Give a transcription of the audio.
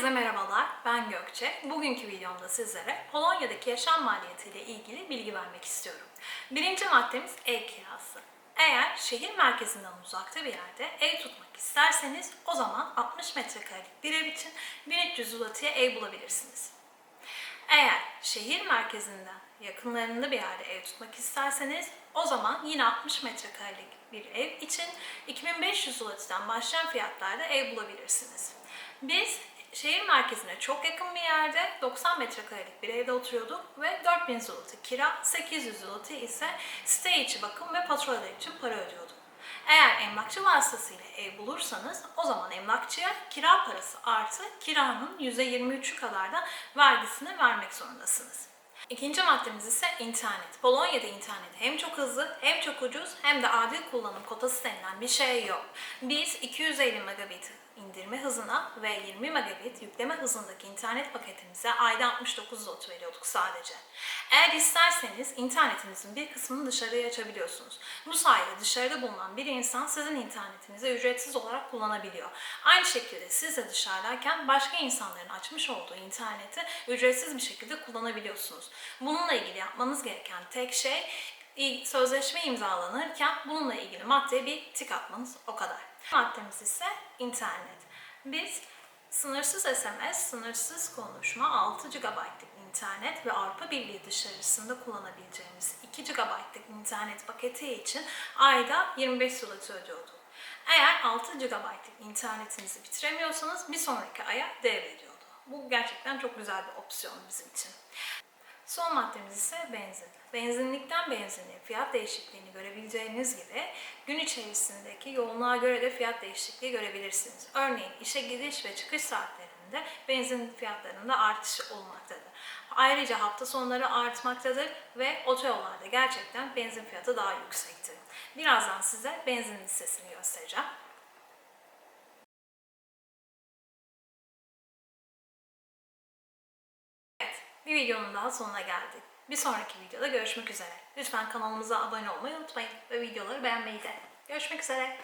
Herkese merhabalar, ben Gökçe. Bugünkü videomda sizlere Polonya'daki yaşam maliyetiyle ilgili bilgi vermek istiyorum. Birinci maddemiz ev kirası. Eğer şehir merkezinden uzakta bir yerde ev tutmak isterseniz o zaman 60 metrekarelik bir ev için 1300 zloty'ye ev bulabilirsiniz. Eğer şehir merkezinden yakınlarında bir yerde ev tutmak isterseniz o zaman yine 60 metrekarelik bir ev için 2500 zloty'den başlayan fiyatlarda ev bulabilirsiniz. Biz şehir merkezine çok yakın bir yerde 90 metrekarelik bir evde oturuyorduk ve 4000 zloty kira, 800 zloty ise site içi bakım ve faturalar için para ödüyorduk. Eğer emlakçı vasıtasıyla ev bulursanız o zaman emlakçıya kira parası artı kiranın %23'ü kadar da vergisini vermek zorundasınız. İkinci maddemiz ise internet. Polonya'da internet hem çok hızlı hem çok ucuz hem de adil kullanım kotası denilen bir şey yok. Biz 250 megabit indirme hızına ve 20 megabit yükleme hızındaki internet paketimize ayda 69 zlot veriyorduk sadece. Eğer isterseniz internetinizin bir kısmını dışarıya açabiliyorsunuz. Bu sayede dışarıda bulunan bir insan sizin internetinizi ücretsiz olarak kullanabiliyor. Aynı şekilde siz de dışarıdayken başka insanların açmış olduğu interneti ücretsiz bir şekilde kullanabiliyorsunuz. Bununla ilgili yapmanız gereken tek şey sözleşme imzalanırken bununla ilgili maddeye bir tik atmanız o kadar. Maddemiz ise internet. Biz sınırsız SMS, sınırsız konuşma, 6 GB'lık internet ve Avrupa Birliği dışarısında kullanabileceğimiz 2 GB'lık internet paketi için ayda 25 zloty ödüyorduk. Eğer 6 GB'lık internetinizi bitiremiyorsanız bir sonraki aya devrediyordu. Bu gerçekten çok güzel bir opsiyon bizim için. Son maddemiz ise benzin. Benzinlikten benzinliğe fiyat değişikliğini görebileceğiniz gibi gün içerisindeki yoğunluğa göre de fiyat değişikliği görebilirsiniz. Örneğin işe gidiş ve çıkış saatlerinde benzin fiyatlarında artış olmaktadır. Ayrıca hafta sonları artmaktadır ve otoyollarda gerçekten benzin fiyatı daha yüksektir. Birazdan size benzin listesini göstereceğim. Bir videonun daha sonuna geldik. Bir sonraki videoda görüşmek üzere. Lütfen kanalımıza abone olmayı unutmayın ve videoları beğenmeyi de. Görüşmek üzere.